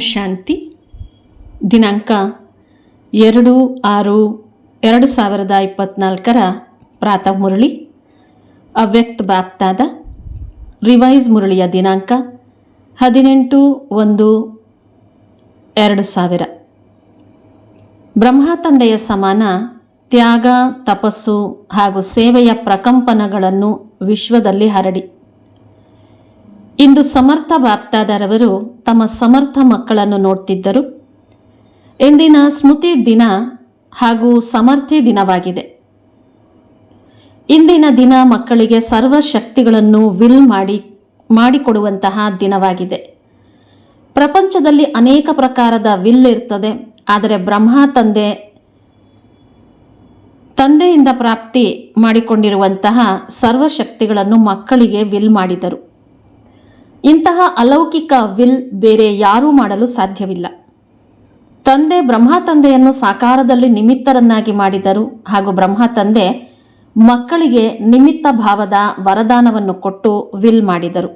ಶಾಂತಿ? ದಿನಾಂಕ ಎರಡು ಆರು ಎರಡು ಸಾವಿರದ ಇಪ್ಪತ್ನಾಲ್ಕರ ಪ್ರಾತಃ ಮುರಳಿ. ಅವ್ಯಕ್ತ ಬಾಪ್ತಾದ. ರಿವೈಸ್ ಮುರಳಿಯ ದಿನಾಂಕ ಹದಿನೆಂಟು ಒಂದು ಎರಡು ಸಾವಿರ. ಬ್ರಹ್ಮ ತಂದೆಯ ಸಮಾನ ತ್ಯಾಗ, ತಪಸ್ಸು ಹಾಗೂ ಸೇವೆಯ ಪ್ರಕಂಪನಗಳನ್ನು ವಿಶ್ವದಲ್ಲಿ ಹರಡಿ. ಇಂದು ಸಮರ್ಥ ಬಾಪ್ತಾದಾರವರು ತಮ್ಮ ಸಮರ್ಥ ಮಕ್ಕಳನ್ನು ನೋಡ್ತಿದ್ದರು. ಇಂದಿನ ಸ್ಮೃತಿ ದಿನ ಹಾಗೂ ಸಮರ್ಥಿ ದಿನವಾಗಿದೆ. ಇಂದಿನ ದಿನ ಮಕ್ಕಳಿಗೆ ಸರ್ವ ಶಕ್ತಿಗಳನ್ನು ವಿಲ್ ಮಾಡಿ, ಮಾಡಿಕೊಡುವಂತಹ ದಿನವಾಗಿದೆ. ಪ್ರಪಂಚದಲ್ಲಿ ಅನೇಕ ಪ್ರಕಾರದ ವಿಲ್ ಇರ್ತದೆ. ಆದರೆ ಬ್ರಹ್ಮ ತಂದೆ, ತಂದೆಯಿಂದ ಪ್ರಾಪ್ತಿ ಮಾಡಿಕೊಂಡಿರುವಂತಹ ಸರ್ವ ಶಕ್ತಿಗಳನ್ನು ಮಕ್ಕಳಿಗೆ ವಿಲ್ ಮಾಡಿದರು. ಇಂತಹ ಅಲೌಕಿಕ ವಿಲ್ ಬೇರೆ ಯಾರೂ ಮಾಡಲು ಸಾಧ್ಯವಿಲ್ಲ. ತಂದೆ ಬ್ರಹ್ಮ ತಂದೆಯನ್ನು ಸಾಕಾರದಲ್ಲಿ ನಿಮಿತ್ತರನ್ನಾಗಿ ಮಾಡಿದರು ಹಾಗೂ ಬ್ರಹ್ಮ ತಂದೆ ಮಕ್ಕಳಿಗೆ ನಿಮಿತ್ತ ಭಾವದ ವರದಾನವನ್ನು ಕೊಟ್ಟು ವಿಲ್ ಮಾಡಿದರು.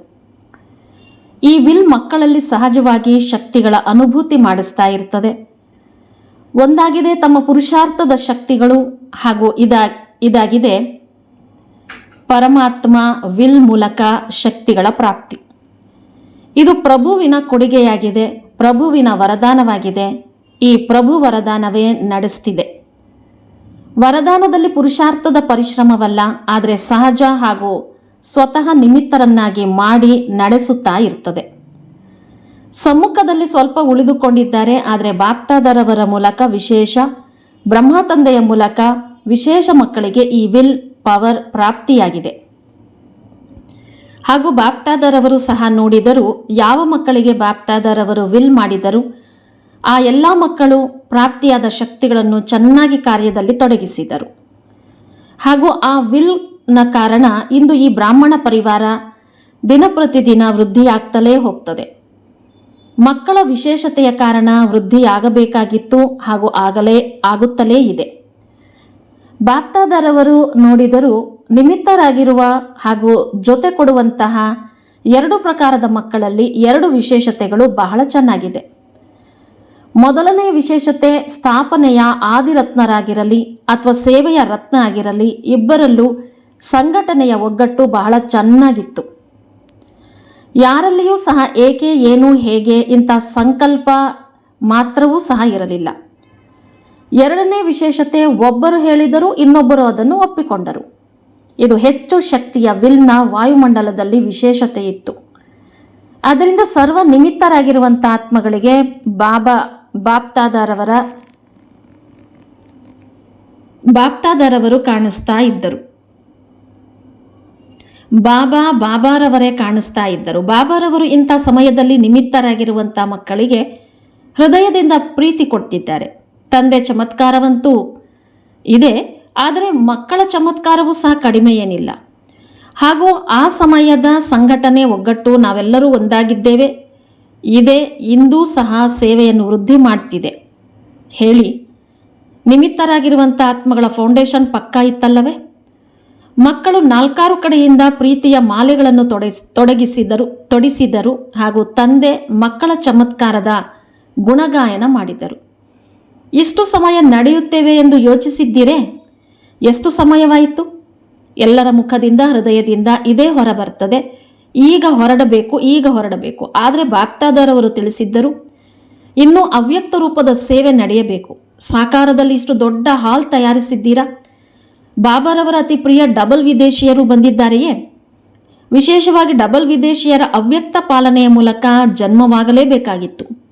ಈ ವಿಲ್ ಮಕ್ಕಳಲ್ಲಿ ಸಹಜವಾಗಿ ಶಕ್ತಿಗಳ ಅನುಭೂತಿ ಮಾಡಿಸ್ತಾ ಇರ್ತದೆ. ಒಂದಾಗಿದೆ ತಮ್ಮ ಪುರುಷಾರ್ಥದ ಶಕ್ತಿಗಳು ಹಾಗೂ ಇದಾ, ಇದಾಗಿದೆ ಪರಮಾತ್ಮ ವಿಲ್ ಮೂಲಕ ಶಕ್ತಿಗಳ ಪ್ರಾಪ್ತಿ. ಇದು ಪ್ರಭುವಿನ ಕೊಡುಗೆಯಾಗಿದೆ, ಪ್ರಭುವಿನ ವರದಾನವಾಗಿದೆ. ಈ ಪ್ರಭು ವರದಾನವೇ ನಡೆಸ್ತಿದೆ. ವರದಾನದಲ್ಲಿ ಪುರುಷಾರ್ಥದ ಪರಿಶ್ರಮವಲ್ಲ, ಆದರೆ ಸಹಜ ಹಾಗೂ ಸ್ವತಃ ನಿಮಿತ್ತರನ್ನಾಗಿ ಮಾಡಿ ನಡೆಸುತ್ತಾ ಇರ್ತದೆ. ಸಮ್ಮುಖದಲ್ಲಿ ಸ್ವಲ್ಪ ಉಳಿದುಕೊಂಡಿದ್ದಾರೆ, ಆದರೆ ಬಾಪ್ತಾದರವರ ಮೂಲಕ ವಿಶೇಷ, ಬ್ರಹ್ಮ ತಂದೆಯ ಮೂಲಕ ವಿಶೇಷ ಮಕ್ಕಳಿಗೆ ಈ ವಿಲ್ ಪವರ್ ಪ್ರಾಪ್ತಿಯಾಗಿದೆ. ಹಾಗೂ ಬಾಪ್ತಾದರವರು ಸಹ ನೋಡಿದರು ಯಾವ ಮಕ್ಕಳಿಗೆ ಬಾಪ್ತಾದರವರು ವಿಲ್ ಮಾಡಿದರು? ಆ ಎಲ್ಲ ಮಕ್ಕಳು ಪ್ರಾಪ್ತಿಯಾದ ಶಕ್ತಿಗಳನ್ನು ಚೆನ್ನಾಗಿ ಕಾರ್ಯದಲ್ಲಿ ತೊಡಗಿಸಿದರು. ಹಾಗೂ ಆ ವಿಲ್ನ ಕಾರಣ ಇಂದು ಈ ಬ್ರಾಹ್ಮಣ ಪರಿವಾರ ದಿನ ಪ್ರತಿದಿನ ವೃದ್ಧಿಯಾಗ್ತಲೇ ಹೋಗ್ತದೆ. ಮಕ್ಕಳ ವಿಶೇಷತೆಯ ಕಾರಣ ವೃದ್ಧಿಯಾಗಬೇಕಾಗಿತ್ತು ಹಾಗೂ ಆಗಲೇ ಆಗುತ್ತಲೇ ಇದೆ. ಬಾಪ್ತಾದರವರು ನೋಡಿದರು ನಿಮಿತ್ತರಾಗಿರುವ ಹಾಗೂ ಜೊತೆ ಕೊಡುವಂತಹ ಎರಡು ಪ್ರಕಾರದ ಮಕ್ಕಳಲ್ಲಿ ಎರಡು ವಿಶೇಷತೆಗಳು ಬಹಳ ಚೆನ್ನಾಗಿದೆ. ಮೊದಲನೇ ವಿಶೇಷತೆ ಸ್ಥಾಪನೆಯ ಆದಿರತ್ನರಾಗಿರಲಿ ಅಥವಾ ಸೇವೆಯ ರತ್ನ ಆಗಿರಲಿ ಇಬ್ಬರಲ್ಲೂ ಸಂಘಟನೆಯ ಒಗ್ಗಟ್ಟು ಬಹಳ ಚೆನ್ನಾಗಿತ್ತು. ಯಾರಲ್ಲಿಯೂ ಸಹ ಏಕೆ, ಏನು, ಹೇಗೆ ಇಂಥ ಸಂಕಲ್ಪ ಮಾತ್ರವೂ ಸಹ ಇರಲಿಲ್ಲ. ಎರಡನೇ ವಿಶೇಷತೆ ಒಬ್ಬರು ಹೇಳಿದರೂ ಇನ್ನೊಬ್ಬರು ಅದನ್ನು ಒಪ್ಪಿಕೊಂಡರು. ಇದು ಹೆಚ್ಚು ಶಕ್ತಿಯ ವಿಲ್ನ ವಾಯುಮಂಡಲದಲ್ಲಿ ವಿಶೇಷತೆ ಇತ್ತು. ಅದರಿಂದ ಸರ್ವ ನಿಮಿತ್ತರಾಗಿರುವಂಥ ಆತ್ಮಗಳಿಗೆ ಬಾಬಾ ಬಾಪ್ತಾದಾರವರ ಬಾಪ್ತಾದಾರವರು ಕಾಣಿಸ್ತಾ ಇದ್ದರು. ಬಾಬಾ ಬಾಬಾರವರೇ ಕಾಣಿಸ್ತಾ ಇದ್ದರು. ಬಾಬಾರವರು ಇಂಥ ಸಮಯದಲ್ಲಿ ನಿಮಿತ್ತರಾಗಿರುವಂಥ ಮಕ್ಕಳಿಗೆ ಹೃದಯದಿಂದ ಪ್ರೀತಿ ಕೊಡ್ತಿದ್ದಾರೆ. ತಂದೆ ಚಮತ್ಕಾರವಂತೂ ಇದೆ. ಆದರೆ ಮಕ್ಕಳ ಚಮತ್ಕಾರವೂ ಸಹ ಕಡಿಮೆ ಏನಿಲ್ಲ ಹಾಗೂ ಆ ಸಮಯದ ಸಂಘಟನೆ ಒಗ್ಗಟ್ಟು ನಾವೆಲ್ಲರೂ ಒಂದಾಗಿದ್ದೇವೆ. ಇದೆ ಇಂದೂ ಸಹ ಸೇವೆಯನ್ನು ವೃದ್ಧಿ ಮಾಡ್ತಿದೆ. ಹೇಳಿ, ನಿಮಿತ್ತರಾಗಿರುವಂಥ ಆತ್ಮಗಳ ಫೌಂಡೇಶನ್ ಪಕ್ಕಾ ಇತ್ತಲ್ಲವೇ? ಮಕ್ಕಳು ನಾಲ್ಕಾರು ಕಡೆಯಿಂದ ಪ್ರೀತಿಯ ಮಾಲೆಗಳನ್ನು ತೊಡಗಿಸ್ ತೊಡಗಿಸಿದರು, ತೊಡಿಸಿದರು ಹಾಗೂ ತಂದೆ ಮಕ್ಕಳ ಚಮತ್ಕಾರದ ಗುಣಗಾಯನ ಮಾಡಿದರು. ಇಷ್ಟು ಸಮಯ ನಡೆಯುತ್ತೇವೆ ಎಂದು ಯೋಚಿಸಿದ್ದೀರೇ? ಎಷ್ಟು ಸಮಯವಾಯಿತು? ಎಲ್ಲರ ಮುಖದಿಂದ, ಹೃದಯದಿಂದ ಇದೇ ಹೊರ ಬರ್ತದೆ. ಈಗ ಹೊರಡಬೇಕು ಈಗ ಹೊರಡಬೇಕು. ಆದರೆ ಬಾಪ್ತಾದರವರು ತಿಳಿಸಿದ್ದರು, ಇನ್ನು ಅವ್ಯಕ್ತ ರೂಪದ ಸೇವೆ ನಡೆಯಬೇಕು. ಸಾಕಾರದಲ್ಲಿ ಇಷ್ಟು ದೊಡ್ಡ ಹಾಲ್ ತಯಾರಿಸಿದ್ದೀರಾ? ಬಾಬಾರವರ ಅತಿ ಪ್ರಿಯ ಡಬಲ್ ವಿದೇಶಿಯರು ಬಂದಿದ್ದಾರೆಯೇ? ವಿಶೇಷವಾಗಿ ಡಬಲ್ ವಿದೇಶಿಯರ ಅವ್ಯಕ್ತ ಪಾಲನೆಯ ಮೂಲಕ ಜನ್ಮವಾಗಲೇಬೇಕಾಗಿತ್ತು.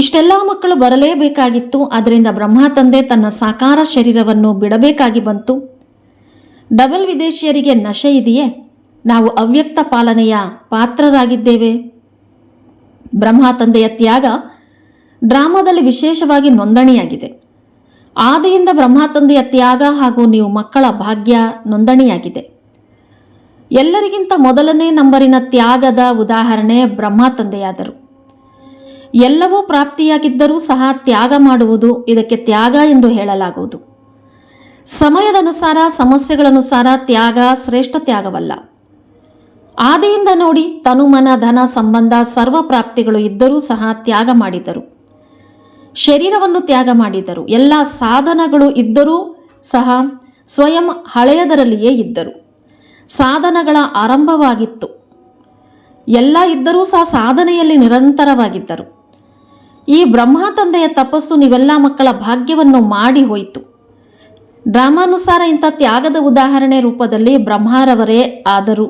ಇಷ್ಟೆಲ್ಲ ಮಕ್ಕಳು ಬರಲೇಬೇಕಾಗಿತ್ತು ಅದರಿಂದ ಬ್ರಹ್ಮ ತಂದೆ ತನ್ನ ಸಾಕಾರ ಶರೀರವನ್ನು ಬಿಡಬೇಕಾಗಿ ಬಂತು. ಡಬಲ್ ವಿದೇಶಿಯರಿಗೆ ನಶೆ ಇದೆಯೇ? ನಾವು ಅವ್ಯಕ್ತ ಪಾಲನೆಯ ಪಾತ್ರರಾಗಿದ್ದೇವೆ. ಬ್ರಹ್ಮ ತಂದೆಯ ತ್ಯಾಗ ಡ್ರಾಮಾದಲ್ಲಿ ವಿಶೇಷವಾಗಿ ನೋಂದಣಿಯಾಗಿದೆ. ಆದಿಯಿಂದ ಬ್ರಹ್ಮ ತಂದೆಯ ತ್ಯಾಗ ಹಾಗೂ ನೀವು ಮಕ್ಕಳ ಭಾಗ್ಯ ನೋಂದಣಿಯಾಗಿದೆ. ಎಲ್ಲರಿಗಿಂತ ಮೊದಲನೇ ನಂಬರಿನ ತ್ಯಾಗದ ಉದಾಹರಣೆ ಬ್ರಹ್ಮ ತಂದೆಯಾದರು. ಎಲ್ಲವೂ ಪ್ರಾಪ್ತಿಯಾಗಿದ್ದರೂ ಸಹ ತ್ಯಾಗ ಮಾಡುವುದು ಇದಕ್ಕೆ ತ್ಯಾಗ ಎಂದು ಹೇಳಲಾಗುವುದು. ಸಮಯದನುಸಾರ, ಸಮಸ್ಯೆಗಳನುಸಾರ ತ್ಯಾಗ ಶ್ರೇಷ್ಠ ತ್ಯಾಗವಲ್ಲ. ಆದಿಯಿಂದ ನೋಡಿ ತನುಮನ ಧನ, ಸಂಬಂಧ ಸರ್ವ ಪ್ರಾಪ್ತಿಗಳು ಇದ್ದರೂ ಸಹ ತ್ಯಾಗ ಮಾಡಿದರು. ಶರೀರವನ್ನು ತ್ಯಾಗ ಮಾಡಿದರು. ಎಲ್ಲ ಸಾಧನಗಳು ಇದ್ದರೂ ಸಹ ಸ್ವಯಂ ಹಳೆಯದರಲ್ಲಿಯೇ ಇದ್ದರು. ಸಾಧನಗಳ ಆರಂಭವಾಗಿತ್ತು. ಎಲ್ಲ ಇದ್ದರೂ ಸಹ ಸಾಧನೆಯಲ್ಲಿ ನಿರಂತರವಾಗಿದ್ದರು. ಈ ಬ್ರಹ್ಮ ತಂದೆಯ ತಪಸ್ಸು ನೀವೆಲ್ಲ ಮಕ್ಕಳ ಭಾಗ್ಯವನ್ನು ಮಾಡಿ ಹೋಯಿತು. ಡ್ರಾಮಾನುಸಾರ ಇಂಥ ತ್ಯಾಗದ ಉದಾಹರಣೆ ರೂಪದಲ್ಲಿ ಬ್ರಹ್ಮರವರೇ ಆದರು.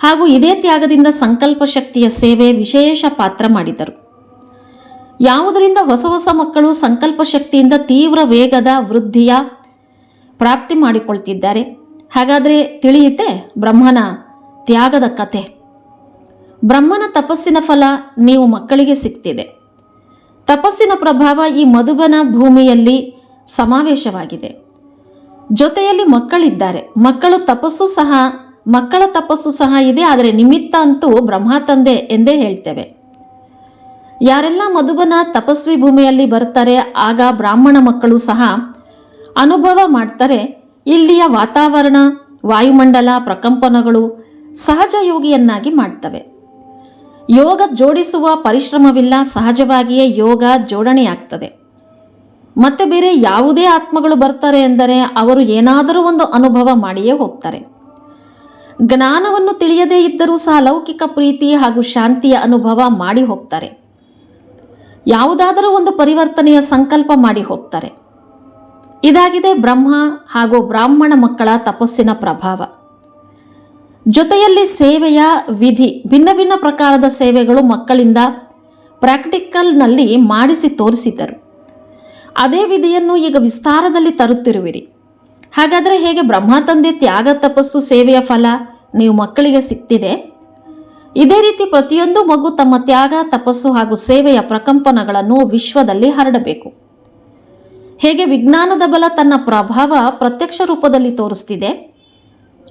ಹಾಗೂ ಇದೇ ತ್ಯಾಗದಿಂದ ಸಂಕಲ್ಪ ಶಕ್ತಿಯ ಸೇವೆ ವಿಶೇಷ ಪಾತ್ರ ಮಾಡಿದರು. ಯಾವುದರಿಂದ ಹೊಸ ಹೊಸ ಮಕ್ಕಳು ಸಂಕಲ್ಪ ಶಕ್ತಿಯಿಂದ ತೀವ್ರ ವೇಗದ ವೃದ್ಧಿಯ ಪ್ರಾಪ್ತಿ ಮಾಡಿಕೊಳ್ತಿದ್ದಾರೆ. ಹಾಗಾದರೆ ತಿಳಿಯುತ್ತೆ ಬ್ರಹ್ಮನ ತ್ಯಾಗದ ಕತೆ ಬ್ರಹ್ಮನ ತಪಸ್ಸಿನ ಫಲ ನೀವು ಮಕ್ಕಳಿಗೆ ಸಿಗ್ತಿದೆ. ತಪಸ್ಸಿನ ಪ್ರಭಾವ ಈ ಮಧುಬನ ಭೂಮಿಯಲ್ಲಿ ಸಮಾವೇಶವಾಗಿದೆ. ಜೊತೆಯಲ್ಲಿ ಮಕ್ಕಳಿದ್ದಾರೆ. ಮಕ್ಕಳು ತಪಸ್ಸು ಸಹ, ಮಕ್ಕಳ ತಪಸ್ಸು ಸಹ ಇದೆ, ಆದರೆ ನಿಮಿತ್ತ ಅಂತೂ ಬ್ರಹ್ಮ ತಂದೆ ಎಂದೇ ಹೇಳ್ತೇವೆ. ಯಾರೆಲ್ಲ ಮಧುಬನ ತಪಸ್ವಿ ಭೂಮಿಯಲ್ಲಿ ಬರ್ತಾರೆ, ಆಗ ಬ್ರಾಹ್ಮಣ ಮಕ್ಕಳು ಸಹ ಅನುಭವ ಮಾಡ್ತಾರೆ. ಇಲ್ಲಿಯ ವಾತಾವರಣ, ವಾಯುಮಂಡಲ, ಪ್ರಕಂಪನಗಳು ಸಹಜ ಯೋಗಿಯನ್ನಾಗಿ ಮಾಡ್ತವೆ. ಯೋಗ ಜೋಡಿಸುವ ಪರಿಶ್ರಮವಿಲ್ಲ, ಸಹಜವಾಗಿಯೇ ಯೋಗ ಜೋಡಣೆಯಾಗ್ತದೆ. ಮತ್ತೆ ಬೇರೆ ಯಾವುದೇ ಆತ್ಮಗಳು ಬರ್ತಾರೆ ಎಂದರೆ ಅವರು ಏನಾದರೂ ಒಂದು ಅನುಭವ ಮಾಡಿಯೇ ಹೋಗ್ತಾರೆ. ಜ್ಞಾನವನ್ನು ತಿಳಿಯದೇ ಇದ್ದರೂ ಸಹ ಲೌಕಿಕ ಪ್ರೀತಿ ಹಾಗೂ ಶಾಂತಿಯ ಅನುಭವ ಮಾಡಿ ಹೋಗ್ತಾರೆ. ಯಾವುದಾದರೂ ಒಂದು ಪರಿವರ್ತನೆಯ ಸಂಕಲ್ಪ ಮಾಡಿ ಹೋಗ್ತಾರೆ. ಇದಾಗಿದೆ ಬ್ರಹ್ಮ ಹಾಗೂ ಬ್ರಾಹ್ಮಣ ಮಕ್ಕಳ ತಪಸ್ಸಿನ ಪ್ರಭಾವ. ಜೊತೆಯಲ್ಲಿ ಸೇವೆಯ ವಿಧಿ, ಭಿನ್ನ ಭಿನ್ನ ಪ್ರಕಾರದ ಸೇವೆಗಳು ಮಕ್ಕಳಿಂದ ಪ್ರಾಕ್ಟಿಕಲ್ನಲ್ಲಿ ಮಾಡಿಸಿ ತೋರಿಸಿದರು ಅದೇ ವಿಧಿಯನ್ನು ಈಗ ವಿಸ್ತಾರದಲ್ಲಿ ತರುತ್ತಿರುವಿರಿ. ಹಾಗಾದರೆ ಹೇಗೆ ಬ್ರಹ್ಮ ತಂದೆ ತ್ಯಾಗ ತಪಸ್ಸು ಸೇವೆಯ ಫಲ ನೀವು ಮಕ್ಕಳಿಗೆ ಸಿಕ್ತಿದೆ? ಇದೇ ರೀತಿ ಪ್ರತಿಯೊಂದು ಮಗು ತಮ್ಮ ತ್ಯಾಗ, ತಪಸ್ಸು ಹಾಗೂ ಸೇವೆಯ ಪ್ರಕಂಪನಗಳನ್ನು ವಿಶ್ವದಲ್ಲಿ ಹರಡಬೇಕು. ಹೇಗೆ ವಿಜ್ಞಾನದ ಬಲ ತನ್ನ ಪ್ರಭಾವ ಪ್ರತ್ಯಕ್ಷ ರೂಪದಲ್ಲಿ ತೋರಿಸ್ತಿದೆ?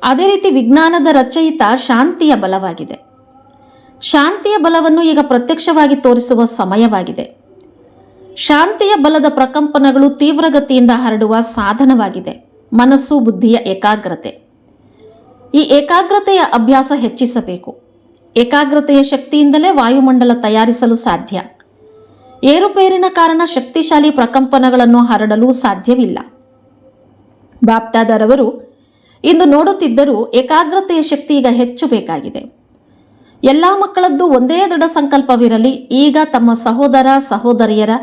ಅದೇ ರೀತಿ ವಿಜ್ಞಾನದ ರಚಯಿತ ಶಾಂತಿಯ ಬಲವಾಗಿದೆ. ಶಾಂತಿಯ ಬಲವನ್ನು ಈಗ ಪ್ರತ್ಯಕ್ಷವಾಗಿ ತೋರಿಸುವ ಸಮಯವಾಗಿದೆ. ಶಾಂತಿಯ ಬಲದ ಪ್ರಕಂಪನಗಳು ತೀವ್ರಗತಿಯಿಂದ ಹರಡುವ ಸಾಧನವಾಗಿದೆ. ಮನಸ್ಸು, ಬುದ್ಧಿಯ ಏಕಾಗ್ರತೆ. ಈ ಏಕಾಗ್ರತೆಯ ಅಭ್ಯಾಸ ಹೆಚ್ಚಿಸಬೇಕು. ಏಕಾಗ್ರತೆಯ ಶಕ್ತಿಯಿಂದಲೇ ವಾಯುಮಂಡಲ ತಯಾರಿಸಲು ಸಾಧ್ಯ. ಏರುಪೇರಿನ ಕಾರಣ ಶಕ್ತಿಶಾಲಿ ಪ್ರಕಂಪನಗಳನ್ನು ಹರಡಲು ಸಾಧ್ಯವಿಲ್ಲ. ಬಾಪ್ತಾದರವರು ಇಂದು ನೋಡುತ್ತಿದ್ದರೂ ಏಕಾಗ್ರತೆಯ ಶಕ್ತಿ ಈಗ ಹೆಚ್ಚು ಬೇಕಾಗಿದೆ. ಎಲ್ಲಾ ಮಕ್ಕಳದ್ದು ಒಂದೇ ದೃಢ ಸಂಕಲ್ಪವಿರಲಿ, ಈಗ ತಮ್ಮ ಸಹೋದರ, ಸಹೋದರಿಯರ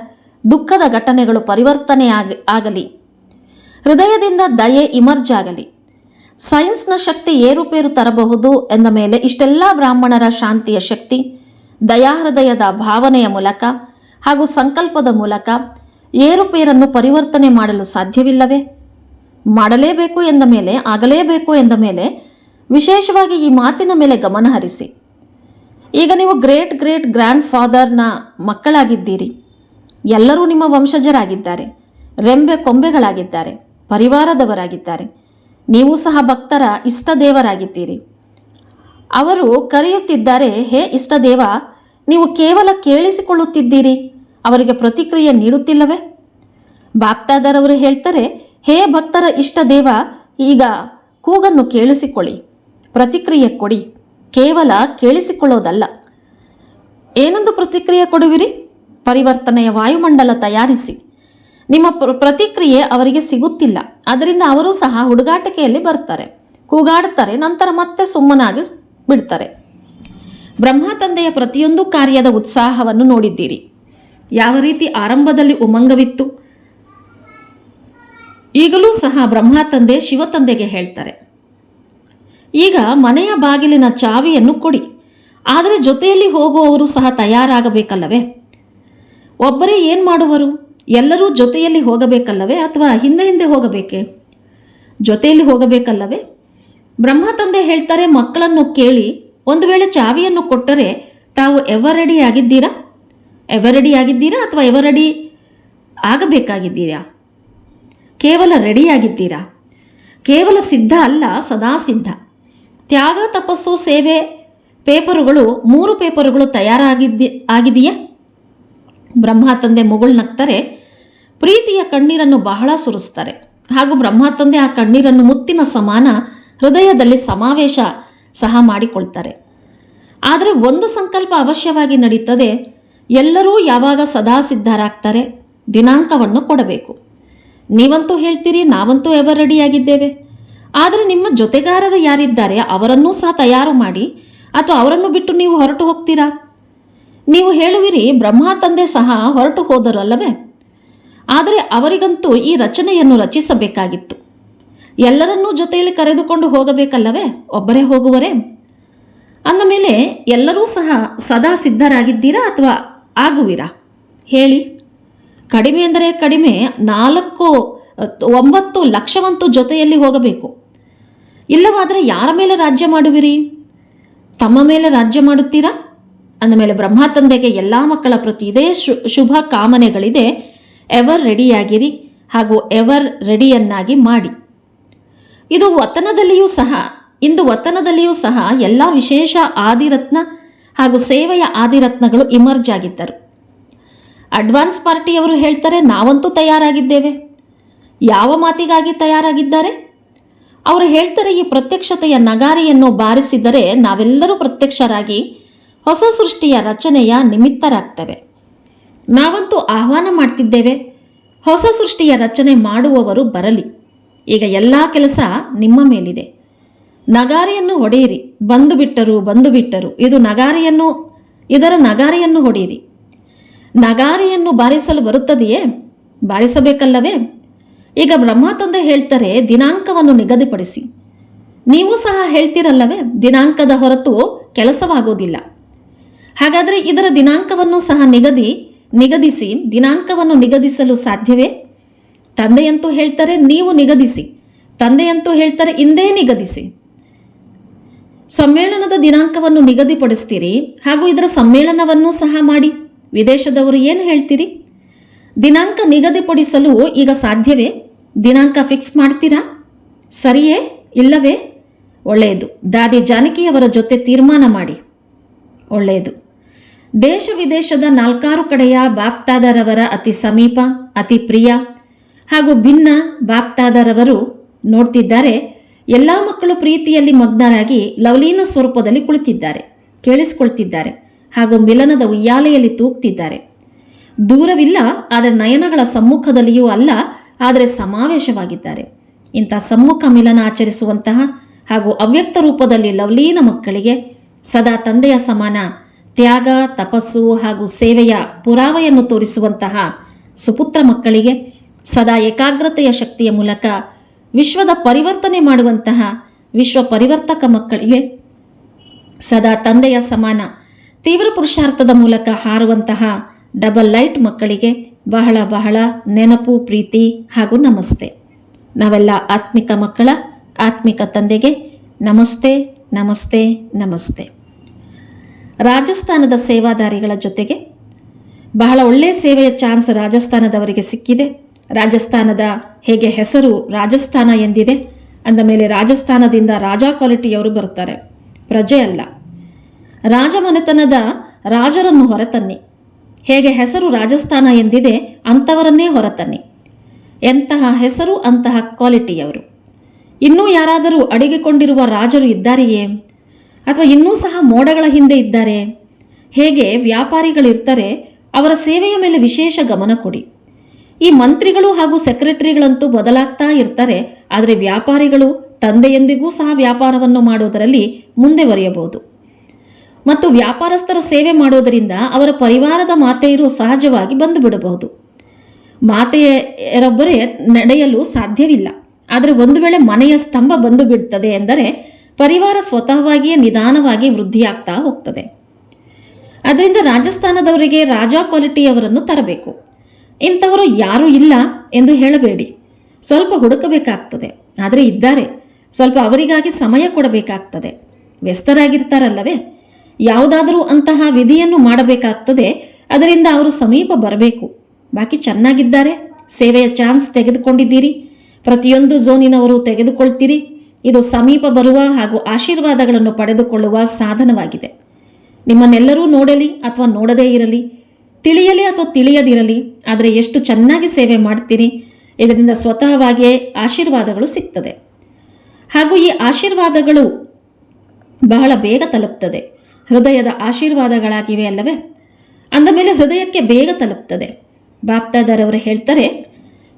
ದುಃಖದ ಘಟನೆಗಳು ಪರಿವರ್ತನೆ ಆಗಲಿ. ಹೃದಯದಿಂದ ದಯೆ ಇಮರ್ಜ್ ಆಗಲಿ. ಸೈನ್ಸ್ನ ಶಕ್ತಿ ಏರುಪೇರು ತರಬಹುದು ಎಂದ ಮೇಲೆ ಇಷ್ಟೆಲ್ಲ ಬ್ರಾಹ್ಮಣರ ಶಾಂತಿಯ ಶಕ್ತಿ, ದಯಾಹೃದಯದ ಭಾವನೆಯ ಮೂಲಕ ಹಾಗೂ ಸಂಕಲ್ಪದ ಮೂಲಕ ಏರುಪೇರನ್ನು ಪರಿವರ್ತನೆ ಮಾಡಲು ಸಾಧ್ಯವಿಲ್ಲವೇ? ಮಾಡಲೇಬೇಕು ಎಂದ ಮೇಲೆ, ಆಗಲೇಬೇಕು ಎಂದ ಮೇಲೆ ವಿಶೇಷವಾಗಿ ಈ ಮಾತಿನ ಮೇಲೆ ಗಮನ ಹರಿಸಿ. ಈಗ ನೀವು ಗ್ರೇಟ್ ಗ್ರೇಟ್ ಗ್ರ್ಯಾಂಡ್ ಫಾದರ್ನ ಮಕ್ಕಳಾಗಿದ್ದೀರಿ. ಎಲ್ಲರೂ ನಿಮ್ಮ ವಂಶಜರಾಗಿದ್ದಾರೆ. ರೆಂಬೆ ಕೊಂಬೆಗಳಾಗಿದ್ದಾರೆ. ಪರಿವಾರದವರಾಗಿದ್ದಾರೆ. ನೀವು ಸಹ ಭಕ್ತರ ಇಷ್ಟ ದೇವರಾಗಿದ್ದೀರಿ ಅವರು ಕರೆಯುತ್ತಿದ್ದಾರೆ, ಹೇ ಇಷ್ಟ ದೇವ ನೀವು ಕೇವಲ ಕೇಳಿಸಿಕೊಳ್ಳುತ್ತಿದ್ದೀರಿ. ಅವರಿಗೆ ಪ್ರತಿಕ್ರಿಯೆ ನೀಡುತ್ತಿಲ್ಲವೇ? ಬಾಪ್ತಾದರವರು ಹೇಳ್ತಾರೆ ಹೇ ಭಕ್ತರ ಇಷ್ಟ ದೇವ, ಈಗ ಕೂಗನ್ನು ಕೇಳಿಸಿಕೊಳ್ಳಿ, ಪ್ರತಿಕ್ರಿಯೆ ಕೊಡಿ, ಕೇವಲ ಕೇಳಿಸಿಕೊಳ್ಳೋದಲ್ಲ. ಏನೊಂದು ಪ್ರತಿಕ್ರಿಯೆ ಕೊಡುವಿರಿ? ಪರಿವರ್ತನೆಯ ವಾಯುಮಂಡಲ ತಯಾರಿಸಿ. ನಿಮ್ಮ ಪ್ರ- ಪ್ರತಿಕ್ರಿಯೆ ಅವರಿಗೆ ಸಿಗುತ್ತಿಲ್ಲ, ಅದರಿಂದ ಅವರು ಸಹ ಹುಡುಗಾಟಿಕೆಯಲ್ಲಿ ಬರ್ತಾರೆ. ಕೂಗಾಡುತ್ತಾರೆ, ನಂತರ ಮತ್ತೆ ಸುಮ್ಮನಾಗಿ ಬಿಡ್ತಾರೆ. ಬ್ರಹ್ಮ ತಂದೆಯ ಪ್ರತಿಯೊಂದು ಕಾರ್ಯದ ಉತ್ಸಾಹವನ್ನು ನೋಡಿದ್ದೀರಿ. ಯಾವ ರೀತಿ ಆರಂಭದಲ್ಲಿ ಉಮಂಗವಿತ್ತು? ಈಗಲೂ ಸಹ ಬ್ರಹ್ಮ ತಂದೆ ಶಿವ ತಂದೆಗೆ ಹೇಳ್ತಾರೆ. ಈಗ ಮನೆಯ ಬಾಗಿಲಿನ ಚಾವಿಯನ್ನು ಕೊಡಿ. ಆದರೆ ಜೊತೆಯಲ್ಲಿ ಹೋಗುವವರು ಸಹ ತಯಾರಾಗಬೇಕಲ್ಲವೇ? ಒಬ್ಬರೇ ಏನು ಮಾಡುವರು? ಎಲ್ಲರೂ ಜೊತೆಯಲ್ಲಿ ಹೋಗಬೇಕಲ್ಲವೇ ಅಥವಾ ಹಿಂದೆ ಹಿಂದೆ ಹೋಗಬೇಕೆ? ಜೊತೆಯಲ್ಲಿ ಹೋಗಬೇಕಲ್ಲವೇ? ಬ್ರಹ್ಮ ತಂದೆ ಹೇಳ್ತಾರೆ, ಮಕ್ಕಳನ್ನು ಕೇಳಿ, ಒಂದು ವೇಳೆ ಚಾವಿಯನ್ನು ಕೊಟ್ಟರೆ ತಾವು ಎವರೆಡಿ ರೆಡಿ ಆಗಿದ್ದೀರಾ ಎವರೆಡಿ ರೆಡಿ ಆಗಿದ್ದೀರಾ ಅಥವಾ ಎವರೆಡಿ ರೆಡಿ ಆಗಬೇಕಾಗಿದ್ದೀರಾ? ಕೇವಲ ರೆಡಿಯಾಗಿದ್ದೀರಾ? ಕೇವಲ ಸಿದ್ಧ ಅಲ್ಲ, ಸದಾ ಸಿದ್ಧ. ತ್ಯಾಗ ತಪಸ್ಸು ಸೇವೆ ಪೇಪರುಗಳು, ಮೂರು ಪೇಪರುಗಳು ತಯಾರಾಗಿದ್ದಿ, ಆಗಿದೆಯಾ? ಬ್ರಹ್ಮ ತಂದೆ ಮುಗುಳ್ ನಗ್ತಾರೆ, ಪ್ರೀತಿಯ ಕಣ್ಣೀರನ್ನು ಬಹಳ ಸುರಿಸ್ತಾರೆ. ಹಾಗೂ ಬ್ರಹ್ಮ ತಂದೆ ಆ ಕಣ್ಣೀರನ್ನು ಮುತ್ತಿನ ಸಮಾನ ಹೃದಯದಲ್ಲಿ ಸಮಾವೇಶ ಸಹ ಮಾಡಿಕೊಳ್ತಾರೆ. ಆದರೆ ಒಂದು ಸಂಕಲ್ಪ ಅವಶ್ಯವಾಗಿ ನಡೀತದೆ, ಎಲ್ಲರೂ ಯಾವಾಗ ಸದಾ ಸಿದ್ಧರಾಗ್ತಾರೆ? ದಿನಾಂಕವನ್ನು ಕೊಡಬೇಕು. ನೀವಂತೂ ಹೇಳ್ತೀರಿ, ನಾವಂತೂ ಎವರ್ ರೆಡಿಯಾಗಿದ್ದೇವೆ ಆದರೆ ನಿಮ್ಮ ಜೊತೆಗಾರರು ಯಾರಿದ್ದಾರೆ, ಅವರನ್ನೂ ಸಹ ತಯಾರು ಮಾಡಿ ಅಥವಾ ಅವರನ್ನು ಬಿಟ್ಟು ನೀವು ಹೊರಟು ಹೋಗ್ತೀರಾ? ನೀವು ಹೇಳುವಿರಿ, ಬ್ರಹ್ಮ ತಂದೆ ಸಹ ಹೊರಟು ಹೋದರು ಅಲ್ಲವೇ ಆದರೆ ಅವರಿಗಂತೂ ಈ ರಚನೆಯನ್ನು ರಚಿಸಬೇಕಾಗಿತ್ತು. ಎಲ್ಲರನ್ನೂ ಜೊತೆಯಲ್ಲಿ ಕರೆದುಕೊಂಡು ಹೋಗಬೇಕಲ್ಲವೇ, ಒಬ್ಬರೇ ಹೋಗುವರೇ? ಅಂದ ಮೇಲೆ ಎಲ್ಲರೂ ಸಹ ಸದಾ ಸಿದ್ಧರಾಗಿದ್ದೀರಾ ಅಥವಾ ಆಗುವಿರಾ? ಹೇಳಿ. ಕಡಿಮೆ ಅಂದರೆ ಕಡಿಮೆ ನಾಲ್ಕು, ಒಂಬತ್ತು ಲಕ್ಷವಂತೂ ಜೊತೆಯಲ್ಲಿ ಹೋಗಬೇಕು. ಇಲ್ಲವಾದರೆ ಯಾರ ಮೇಲೆ ರಾಜ್ಯ ಮಾಡುವಿರಿ? ತಮ್ಮ ಮೇಲೆ ರಾಜ್ಯ ಮಾಡುತ್ತೀರಾ? ಅಂದಮೇಲೆ ಬ್ರಹ್ಮ ತಂದೆಗೆ ಎಲ್ಲ ಮಕ್ಕಳ ಪ್ರತಿ ಇದೇ ಶುಭ ಕಾಮನೆಗಳಿದೆ. ಎವರ್ ರೆಡಿಯಾಗಿರಿ ಹಾಗೂ ಎವರ್ ರೆಡಿಯನ್ನಾಗಿ ಮಾಡಿ. ಇದು ವತನದಲ್ಲಿಯೂ ಸಹ, ಇಂದು ವತನದಲ್ಲಿಯೂ ಸಹ ಎಲ್ಲ ವಿಶೇಷ ಆದಿರತ್ನ ಹಾಗೂ ಸೇವೆಯ ಆದಿರತ್ನಗಳು ಇಮರ್ಜ್ ಆಗಿದ್ದರು. ಅಡ್ವಾನ್ಸ್ ಪಾರ್ಟಿಯವರು ಹೇಳ್ತಾರೆ, ನಾವಂತೂ ತಯಾರಾಗಿದ್ದೇವೆ. ಯಾವ ಮಾತಿಗಾಗಿ ತಯಾರಾಗಿದ್ದಾರೆ? ಅವರು ಹೇಳ್ತಾರೆ, ಈ ಪ್ರತ್ಯಕ್ಷತೆಯ ನಗಾರಿಯನ್ನು ಬಾರಿಸಿದರೆ ನಾವೆಲ್ಲರೂ ಪ್ರತ್ಯಕ್ಷರಾಗಿ ಹೊಸ ಸೃಷ್ಟಿಯ ರಚನೆಯ ನಿಮಿತ್ತರಾಗ್ತವೆ. ನಾವಂತೂ ಆಹ್ವಾನ ಮಾಡ್ತಿದ್ದೇವೆ, ಹೊಸ ಸೃಷ್ಟಿಯ ರಚನೆ ಮಾಡುವವರು ಬರಲಿ. ಈಗ ಎಲ್ಲ ಕೆಲಸ ನಿಮ್ಮ ಮೇಲಿದೆ. ನಗಾರಿಯನ್ನು ಹೊಡೆಯಿರಿ. ಬಂದು ಬಿಟ್ಟರು ಬಂದು ಬಿಟ್ಟರು ಇದು ನಗಾರಿಯನ್ನು, ಇದರ ನಗಾರಿಯನ್ನು ಹೊಡೆಯಿರಿ. ನಗಾರಿಯನ್ನು ಬಾರಿಸಲು ಬರುತ್ತದೆಯೇ? ಬಾರಿಸಬೇಕಲ್ಲವೇ? ಈಗ ಬ್ರಹ್ಮ ತಂದೆ ಹೇಳ್ತಾರೆ, ದಿನಾಂಕವನ್ನು ನಿಗದಿಪಡಿಸಿ. ನೀವು ಸಹ ಹೇಳ್ತೀರಲ್ಲವೇ, ದಿನಾಂಕದ ಹೊರತು ಕೆಲಸವಾಗೋದಿಲ್ಲ ಹಾಗಾದರೆ ಇದರ ದಿನಾಂಕವನ್ನು ಸಹ ನಿಗದಿ, ನಿಗದಿಸಿ, ದಿನಾಂಕವನ್ನು ನಿಗದಿಸಲು ಸಾಧ್ಯವೇ? ತಂದೆಯಂತೂ ಹೇಳ್ತಾರೆ, ನೀವು ನಿಗದಿಸಿ. ತಂದೆಯಂತೂ ಹೇಳ್ತಾರೆ, ಇಂದೇ ನಿಗದಿಸಿ. ಸಮ್ಮೇಳನದ ದಿನಾಂಕವನ್ನು ನಿಗದಿಪಡಿಸ್ತೀರಿ, ಹಾಗೂ ಇದರ ಸಮ್ಮೇಳನವನ್ನು ಸಹ ಮಾಡಿ. ವಿದೇಶದವರು ಏನು ಹೇಳ್ತೀರಿ? ದಿನಾಂಕ ನಿಗದಿಪಡಿಸಲು ಈಗ ಸಾಧ್ಯವೇ? ದಿನಾಂಕ ಫಿಕ್ಸ್ ಮಾಡ್ತೀರಾ? ಸರಿಯೇ? ಇಲ್ಲವೇ? ಒಳ್ಳೆಯದು. ದಾದಿ ಜಾನಕಿಯವರ ಜೊತೆ ತೀರ್ಮಾನ ಮಾಡಿ. ಒಳ್ಳೆಯದು. ದೇಶ ವಿದೇಶದ ನಾಲ್ಕಾರು ಕಡೆಯ ಬಾಪ್ತಾದರವರ ಅತಿ ಸಮೀಪ, ಅತಿ ಪ್ರಿಯ ಹಾಗೂ ಭಿನ್ನ ಬಾಪ್ತಾದರವರು ನೋಡ್ತಿದ್ದಾರೆ. ಎಲ್ಲ ಮಕ್ಕಳು ಪ್ರೀತಿಯಲ್ಲಿ ಮಗ್ನರಾಗಿ ಲವಲೀನ ಸ್ವರೂಪದಲ್ಲಿ ಕುಳಿತಿದ್ದಾರೆ. ಕೇಳಿಸಿಕೊಳ್ತಿದ್ದಾರೆ. ಹಾಗೂ ಮಿಲನದ ಉಯ್ಯಾಲೆಯಲ್ಲಿ ತೂಗ್ತಿದ್ದಾರೆ. ದೂರವಿಲ್ಲ, ಆದರೆ ನಯನಗಳ ಸಮ್ಮುಖದಲ್ಲಿಯೂ ಅಲ್ಲ, ಆದರೆ ಸಮಾವೇಶವಾಗಿದ್ದಾರೆ. ಇಂಥ ಸಮ್ಮುಖ ಮಿಲನ ಆಚರಿಸುವಂತಹ ಹಾಗೂ ಅವ್ಯಕ್ತ ರೂಪದಲ್ಲಿ ಲವಲೀನ ಮಕ್ಕಳಿಗೆ ಸದಾ ತಂದೆಯ ಸಮಾನ ತ್ಯಾಗ, ತಪಸ್ಸು ಹಾಗೂ ಸೇವೆಯ ಪುರಾವೆಯನ್ನು ತೋರಿಸುವಂತಹ ಸುಪುತ್ರ ಮಕ್ಕಳಿಗೆ ಸದಾ ಏಕಾಗ್ರತೆಯ ಶಕ್ತಿಯ ಮೂಲಕ ವಿಶ್ವದ ಪರಿವರ್ತನೆ ಮಾಡುವಂತಹ ವಿಶ್ವ ಪರಿವರ್ತಕ ಮಕ್ಕಳಿಗೆ ಸದಾ ತಂದೆಯ ಸಮಾನ ತೀವ್ರ ಪುರುಷಾರ್ಥದ ಮೂಲಕ ಹಾರುವಂತಹ ಡಬಲ್ ಲೈಟ್ ಮಕ್ಕಳಿಗೆ ಬಹಳ ಬಹಳ ನೆನಪು, ಪ್ರೀತಿ ಹಾಗೂ ನಮಸ್ತೆ. ನಾವೆಲ್ಲ ಆತ್ಮಿಕ ಮಕ್ಕಳ, ಆತ್ಮಿಕ ತಂದೆಗೆ ನಮಸ್ತೆ ನಮಸ್ತೆ ನಮಸ್ತೆ. ರಾಜಸ್ಥಾನದ ಸೇವಾದಾರಿಗಳ ಜೊತೆಗೆ ಬಹಳ ಒಳ್ಳೆಯ ಸೇವೆಯ ಚಾನ್ಸ್ ರಾಜಸ್ಥಾನದವರಿಗೆ ಸಿಕ್ಕಿದೆ. ರಾಜಸ್ಥಾನದ ಹೇಗೆ ಹೆಸರು ರಾಜಸ್ಥಾನ ಎಂದಿದೆ, ಅಂದ ಮೇಲೆ ರಾಜಸ್ಥಾನದಿಂದ ರಾಜಾ ಕ್ವಾಲಿಟಿಯವರು ಬರ್ತಾರೆ. ಪ್ರಜೆ ಅಲ್ಲ. ರಾಜಮನೆತನದ ರಾಜರನ್ನು ಹೊರತನ್ನಿ. ಹೇಗೆ ಹೆಸರು ರಾಜಸ್ಥಾನ ಎಂದಿದೆ ಅಂಥವರನ್ನೇ ಹೊರತನ್ನಿ. ಎಂತಹ ಹೆಸರು ಅಂತಹ ಕ್ವಾಲಿಟಿಯವರು. ಇನ್ನೂ ಯಾರಾದರೂ ಅಡಗಿಕೊಂಡಿರುವ ರಾಜರು ಇದ್ದಾರೆಯೇ? ಅಥವಾ ಇನ್ನೂ ಸಹ ಮೋಡಗಳ ಹಿಂದೆ ಇದ್ದಾರೆ? ಹೇಗೆ ವ್ಯಾಪಾರಿಗಳಿರ್ತಾರೆ, ಅವರ ಸೇವೆಯ ಮೇಲೆ ವಿಶೇಷ ಗಮನ ಕೊಡಿ. ಈ ಮಂತ್ರಿಗಳು ಹಾಗೂ ಸೆಕ್ರೆಟರಿಗಳಂತೂ ಬದಲಾಗ್ತಾ ಇರ್ತಾರೆ, ಆದರೆ ವ್ಯಾಪಾರಿಗಳು ತಂದೆಯೊಂದಿಗೂ ಸಹ ವ್ಯಾಪಾರವನ್ನು ಮಾಡುವುದರಲ್ಲಿ ಮುಂದೆ ಬರೆಯಬಹುದು ಮತ್ತು ವ್ಯಾಪಾರಸ್ಥರ ಸೇವೆ ಮಾಡೋದರಿಂದ ಅವರ ಪರಿವಾರದ ಮಾತೆಯರು ಸಹಜವಾಗಿ ಬಂದು ಬಿಡಬಹುದು. ಮಾತೆಯರೊಬ್ಬರೇ ನಡೆಯಲು ಸಾಧ್ಯವಿಲ್ಲ. ಆದರೆ ಒಂದು ವೇಳೆ ಮನೆಯ ಸ್ತಂಭ ಬಂದು ಬಿಡ್ತದೆ ಎಂದರೆ ಪರಿವಾರ ಸ್ವತಃವಾಗಿಯೇ ನಿಧಾನವಾಗಿ ವೃದ್ಧಿಯಾಗ್ತಾ ಹೋಗ್ತದೆ. ಅದರಿಂದ ರಾಜಸ್ಥಾನದವರಿಗೆ ರಾಜಾ ಕ್ವಾಲಿಟಿಯವರನ್ನು ತರಬೇಕು. ಇಂಥವರು ಯಾರೂ ಇಲ್ಲ ಎಂದು ಹೇಳಬೇಡಿ. ಸ್ವಲ್ಪ ಹುಡುಕಬೇಕಾಗ್ತದೆ. ಆದರೆ ಇದ್ದಾರೆ. ಸ್ವಲ್ಪ ಅವರಿಗಾಗಿ ಸಮಯ ಕೊಡಬೇಕಾಗ್ತದೆ. ವ್ಯಸ್ತರಾಗಿರ್ತಾರಲ್ಲವೇ? ಯಾವುದಾದರೂ ಅಂತಹ ವಿಧಿಯನ್ನು ಮಾಡಬೇಕಾಗ್ತದೆ, ಅದರಿಂದ ಅವರು ಸಮೀಪ ಬರಬೇಕು. ಬಾಕಿ ಚೆನ್ನಾಗಿದ್ದಾರೆ, ಸೇವೆಯ ಚಾನ್ಸ್ ತೆಗೆದುಕೊಂಡಿದ್ದೀರಿ. ಪ್ರತಿಯೊಂದು ಝೋನಿನವರು ತೆಗೆದುಕೊಳ್ತೀರಿ. ಇದು ಸಮೀಪ ಬರುವ ಹಾಗೂ ಆಶೀರ್ವಾದಗಳನ್ನು ಪಡೆದುಕೊಳ್ಳುವ ಸಾಧನವಾಗಿದೆ. ನಿಮ್ಮನ್ನೆಲ್ಲರೂ ನೋಡಲಿ ಅಥವಾ ನೋಡದೇ ಇರಲಿ, ತಿಳಿಯಲಿ ಅಥವಾ ತಿಳಿಯದಿರಲಿ, ಆದರೆ ಎಷ್ಟು ಚೆನ್ನಾಗಿ ಸೇವೆ ಮಾಡ್ತೀರಿ, ಇದರಿಂದ ಸ್ವತಃವಾಗಿಯೇ ಆಶೀರ್ವಾದಗಳು ಸಿಗ್ತದೆ. ಹಾಗೂ ಈ ಆಶೀರ್ವಾದಗಳು ಬಹಳ ಬೇಗ ತಲುಪ್ತದೆ. ಹೃದಯದ ಆಶೀರ್ವಾದಗಳಾಗಿವೆ ಅಲ್ಲವೇ? ಅಂದ ಮೇಲೆ ಹೃದಯಕ್ಕೆ ಬೇಗ ತಲುಪ್ತದೆ. ಬಾಪ್ತಾದರವರು ಹೇಳ್ತಾರೆ,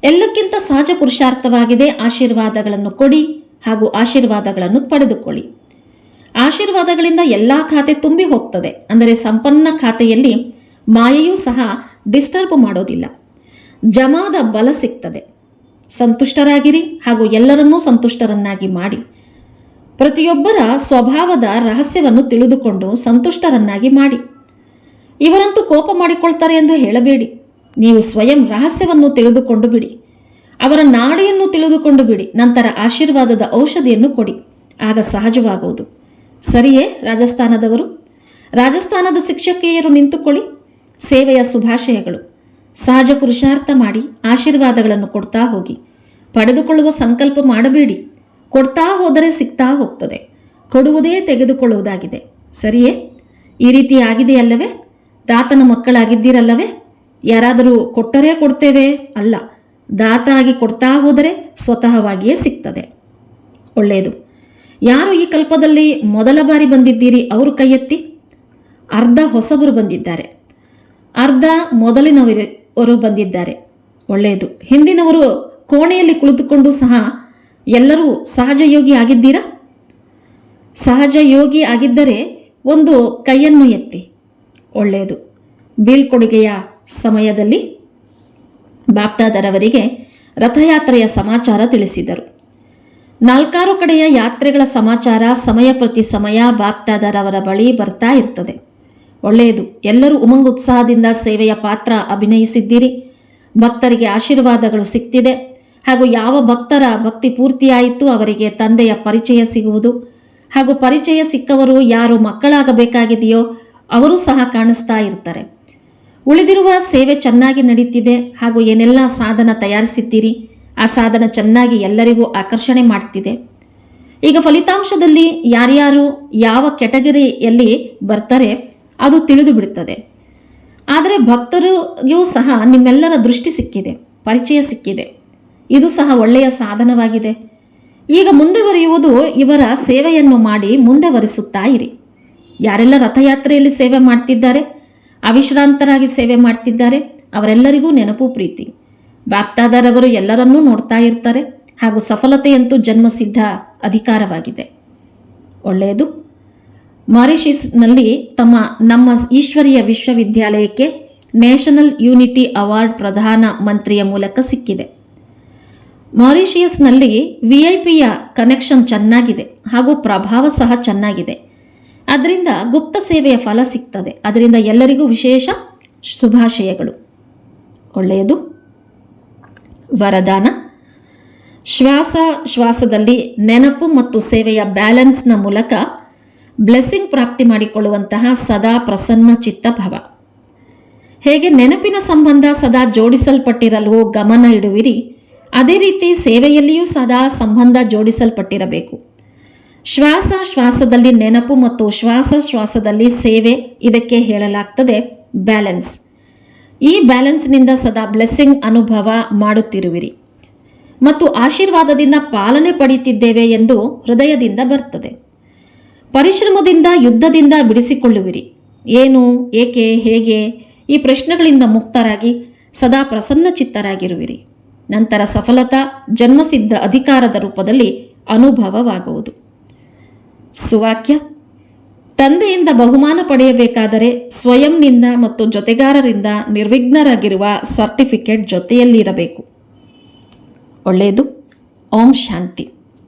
ಎಲ್ಲಕ್ಕಿಂತ ಸಹಜ ಪುರುಷಾರ್ಥವಾಗಿದೆ ಆಶೀರ್ವಾದಗಳನ್ನು ಕೊಡಿ ಹಾಗೂ ಆಶೀರ್ವಾದಗಳನ್ನು ಪಡೆದುಕೊಳ್ಳಿ. ಆಶೀರ್ವಾದಗಳಿಂದ ಎಲ್ಲಾ ಖಾತೆ ತುಂಬಿ ಹೋಗ್ತದೆ. ಅಂದರೆ ಸಂಪನ್ನ ಖಾತೆಯಲ್ಲಿ ಮಾಯೆಯೂ ಸಹ ಡಿಸ್ಟರ್ಬ್ ಮಾಡೋದಿಲ್ಲ. ಜಮಾದ ಬಲ ಸಿಗ್ತದೆ. ಸಂತುಷ್ಟರಾಗಿರಿ ಹಾಗೂ ಎಲ್ಲರನ್ನೂ ಸಂತುಷ್ಟರನ್ನಾಗಿ ಮಾಡಿ. ಪ್ರತಿಯೊಬ್ಬರ ಸ್ವಭಾವದ ರಹಸ್ಯವನ್ನು ತಿಳಿದುಕೊಂಡು ಸಂತುಷ್ಟರನ್ನಾಗಿ ಮಾಡಿ. ಇವರಂತೂ ಕೋಪ ಮಾಡಿಕೊಳ್ತಾರೆ ಎಂದು ಹೇಳಬೇಡಿ. ನೀವು ಸ್ವಯಂ ರಹಸ್ಯವನ್ನು ತಿಳಿದುಕೊಂಡು ಬಿಡಿ. ಅವರ ನಾಡಿಯನ್ನು ತಿಳಿದುಕೊಂಡು ಬಿಡಿ. ನಂತರ ಆಶೀರ್ವಾದದ ಔಷಧಿಯನ್ನು ಕೊಡಿ. ಆಗ ಸಹಜವಾಗುವುದು. ಸರಿಯೇ ರಾಜಸ್ಥಾನದವರು? ರಾಜಸ್ಥಾನದ ಶಿಕ್ಷಕಿಯರು ನಿಂತುಕೊಳ್ಳಿ. ಸೇವೆಯ ಶುಭಾಶಯಗಳು. ಸಹಜ ಪುರುಷಾರ್ಥ ಮಾಡಿ ಆಶೀರ್ವಾದಗಳನ್ನು ಕೊಡ್ತಾ ಹೋಗಿ. ಪಡೆದುಕೊಳ್ಳುವ ಸಂಕಲ್ಪ ಮಾಡಬೇಡಿ. ಕೊಡ್ತಾ ಹೋದರೆ ಸಿಗ್ತಾ ಹೋಗ್ತದೆ. ಕೊಡುವುದೇ ತೆಗೆದುಕೊಳ್ಳುವುದಾಗಿದೆ. ಸರಿಯೇ? ಈ ರೀತಿ ಆಗಿದೆಯಲ್ಲವೇ ದಾತನ ಮಕ್ಕಳಾಗಿದ್ದೀರಲ್ಲವೇ? ಯಾರಾದರೂ ಕೊಟ್ಟರೆ ಕೊಡ್ತೇವೆ? ಅಲ್ಲ. ದಾತ ಆಗಿ ಕೊಡ್ತಾ ಹೋದರೆ ಸ್ವತಃವಾಗಿಯೇ ಸಿಗ್ತದೆ. ಒಳ್ಳೆಯದು. ಯಾರು ಈ ಕಲ್ಪದಲ್ಲಿ ಮೊದಲ ಬಾರಿ ಬಂದಿದ್ದೀರಿ ಅವರು ಕೈ ಅರ್ಧ ಹೊಸಬರು ಬಂದಿದ್ದಾರೆ. ಅರ್ಧ ಮೊದಲಿನವರು ಬಂದಿದ್ದಾರೆ. ಒಳ್ಳೆಯದು. ಹಿಂದಿನವರು ಕೋಣೆಯಲ್ಲಿ ಕುಳಿತುಕೊಂಡು ಸಹ ಎಲ್ಲರೂ ಸಹಜ ಯೋಗಿ ಆಗಿದ್ದೀರಾ? ಸಹಜ ಯೋಗಿ ಆಗಿದ್ದರೆ ಒಂದು ಕೈಯನ್ನು ಎತ್ತಿ. ಒಳ್ಳೆಯದು. ಬೀಳ್ಕೊಡುಗೆಯ ಸಮಯದಲ್ಲಿ ಬಾಪ್ತಾದರವರಿಗೆ ರಥಯಾತ್ರೆಯ ಸಮಾಚಾರ ತಿಳಿಸಿದರು. ನಾಲ್ಕಾರು ಕಡೆಯ ಯಾತ್ರೆಗಳ ಸಮಾಚಾರ ಸಮಯ ಪ್ರತಿ ಸಮಯ ಬಾಪ್ತಾದರವರ ಬಳಿ ಬರ್ತಾ ಇರ್ತದೆ. ಒಳ್ಳೆಯದು. ಎಲ್ಲರೂ ಉಮಂಗ್ ಉತ್ಸಾಹದಿಂದ ಸೇವೆಯ ಪಾತ್ರ ಅಭಿನಯಿಸಿದ್ದೀರಿ. ಭಕ್ತರಿಗೆ ಆಶೀರ್ವಾದಗಳು ಸಿಗ್ತಿದೆ ಹಾಗೂ ಯಾವ ಭಕ್ತರ ಭಕ್ತಿ ಪೂರ್ತಿಯಾಯಿತು ಅವರಿಗೆ ತಂದೆಯ ಪರಿಚಯ ಸಿಗುವುದು. ಹಾಗೂ ಪರಿಚಯ ಸಿಕ್ಕವರು ಯಾರು ಮಕ್ಕಳಾಗಬೇಕಾಗಿದೆಯೋ ಅವರು ಸಹ ಕಾಣಿಸ್ತಾ ಇರ್ತಾರೆ. ಉಳಿದಿರುವ ಸೇವೆ ಚೆನ್ನಾಗಿ ನಡೀತಿದೆ ಹಾಗೂ ಏನೆಲ್ಲ ಸಾಧನ ತಯಾರಿಸಿದ್ದೀರಿ, ಆ ಸಾಧನ ಚೆನ್ನಾಗಿ ಎಲ್ಲರಿಗೂ ಆಕರ್ಷಣೆ ಮಾಡ್ತಿದೆ. ಈಗ ಫಲಿತಾಂಶದಲ್ಲಿ ಯಾರ್ಯಾರು ಯಾವ ಕೆಟಗರಿಯಲ್ಲಿ ಬರ್ತಾರೆ ಅದು ತಿಳಿದು ಬಿಡುತ್ತದೆ. ಆದರೆ ಭಕ್ತರಿಗೂ ಸಹ ನಿಮ್ಮೆಲ್ಲರ ದೃಷ್ಟಿ ಸಿಕ್ಕಿದೆ, ಪರಿಚಯ ಸಿಕ್ಕಿದೆ. ಇದು ಸಹ ಒಳ್ಳೆಯ ಸಾಧನವಾಗಿದೆ. ಈಗ ಮುಂದುವರಿಯುವುದು ಇವರ ಸೇವೆಯನ್ನು ಮಾಡಿ ಮುಂದುವರಿಸುತ್ತಾ ಇರಿ. ಯಾರೆಲ್ಲ ರಥಯಾತ್ರೆಯಲ್ಲಿ ಸೇವೆ ಮಾಡ್ತಿದ್ದಾರೆ, ಅವಿಶ್ರಾಂತರಾಗಿ ಸೇವೆ ಮಾಡ್ತಿದ್ದಾರೆ, ಅವರೆಲ್ಲರಿಗೂ ನೆನಪು ಪ್ರೀತಿ. ಬಾಪ್ತಾದರವರು ಎಲ್ಲರನ್ನೂ ನೋಡ್ತಾ ಇರ್ತಾರೆ, ಹಾಗೂ ಸಫಲತೆಯಂತೂ ಜನ್ಮಸಿದ್ಧ ಅಧಿಕಾರವಾಗಿದೆ. ಒಳ್ಳೆಯದು. ಮಾರಿಷಿಸ್ನಲ್ಲಿ ತಮ್ಮ, ನಮ್ಮ ಈಶ್ವರೀಯ ವಿಶ್ವವಿದ್ಯಾಲಯಕ್ಕೆ ನ್ಯಾಷನಲ್ ಯೂನಿಟಿ ಅವಾರ್ಡ್ ಪ್ರಧಾನ ಮಂತ್ರಿಯ ಮೂಲಕ ಸಿಕ್ಕಿದೆ. ಮಾರಿಷಿಯಸ್ನಲ್ಲಿ ಪಿಯ ಕನೆಕ್ಷನ್ ಚೆನ್ನಾಗಿದೆ ಹಾಗೂ ಪ್ರಭಾವ ಸಹ ಚೆನ್ನಾಗಿದೆ. ಅದರಿಂದ ಗುಪ್ತ ಸೇವೆಯ ಫಲ ಸಿಗ್ತದೆ. ಅದರಿಂದ ಎಲ್ಲರಿಗೂ ವಿಶೇಷ ಶುಭಾಶಯಗಳು. ಒಳ್ಳೆಯದು. ವರದಾನ. ಶ್ವಾಸ ಶ್ವಾಸದಲ್ಲಿ ನೆನಪು ಮತ್ತು ಸೇವೆಯ ಬ್ಯಾಲೆನ್ಸ್ನ ಮೂಲಕ ಬ್ಲೆಸ್ಸಿಂಗ್ ಪ್ರಾಪ್ತಿ ಮಾಡಿಕೊಳ್ಳುವಂತಹ ಸದಾ ಪ್ರಸನ್ನ ಚಿತ್ತ ಭವ. ಹೇಗೆ ನೆನಪಿನ ಸಂಬಂಧ ಸದಾ ಜೋಡಿಸಲ್ಪಟ್ಟಿರಲು ಗಮನ ಇಡುವಿರಿ. ಅದೇ ರೀತಿ ಸೇವೆಯಲ್ಲಿಯೂ ಸದಾ ಸಂಬಂಧ ಜೋಡಿಸಲ್ಪಟ್ಟಿರಬೇಕು. ಶ್ವಾಸ ಶ್ವಾಸದಲ್ಲಿ ನೆನಪು ಮತ್ತು ಶ್ವಾಸ ಶ್ವಾಸದಲ್ಲಿ ಸೇವೆ ಇದಕ್ಕೆ ಹೇಳಲಾಗ್ತದೆ ಬ್ಯಾಲೆನ್ಸ್. ಈ ಬ್ಯಾಲೆನ್ಸ್ನಿಂದ ಸದಾ ಬ್ಲೆಸ್ಸಿಂಗ್ ಅನುಭವ ಮಾಡುತ್ತಿರುವಿರಿ. ಮತ್ತು ಆಶೀರ್ವಾದದಿಂದ ಪಾಲನೆ ಪಡೆಯುತ್ತಿದ್ದೇವೆ ಎಂದು ಹೃದಯದಿಂದ ಬರ್ತದೆ. ಪರಿಶ್ರಮದಿಂದ, ಯುದ್ಧದಿಂದ ಬಿಡಿಸಿಕೊಳ್ಳುವಿರಿ. ಏನು, ಏಕೆ, ಹೇಗೆ ಈ ಪ್ರಶ್ನೆಗಳಿಂದ ಮುಕ್ತರಾಗಿ ಸದಾ ಪ್ರಸನ್ನ ಚಿತ್ತರಾಗಿರುವಿರಿ ನಂತರ ಸಫಲತಾ ಜನ್ಮಸಿದ್ಧ ಅಧಿಕಾರದ ರೂಪದಲ್ಲಿ ಅನುಭವವಾಗುವುದು. ಸುವಾಕ್ಯ, ತಂದೆಯಿಂದ ಬಹುಮಾನ ಪಡೆಯಬೇಕಾದರೆ ಸ್ವಯಂನಿಂದ ಮತ್ತು ಜೊತೆಗಾರರಿಂದ ನಿರ್ವಿಘ್ನರಾಗಿರುವ ಸರ್ಟಿಫಿಕೇಟ್ ಜೊತೆಯಲ್ಲಿರಬೇಕು. ಒಳ್ಳೆಯದು, ಓಂ ಶಾಂತಿ.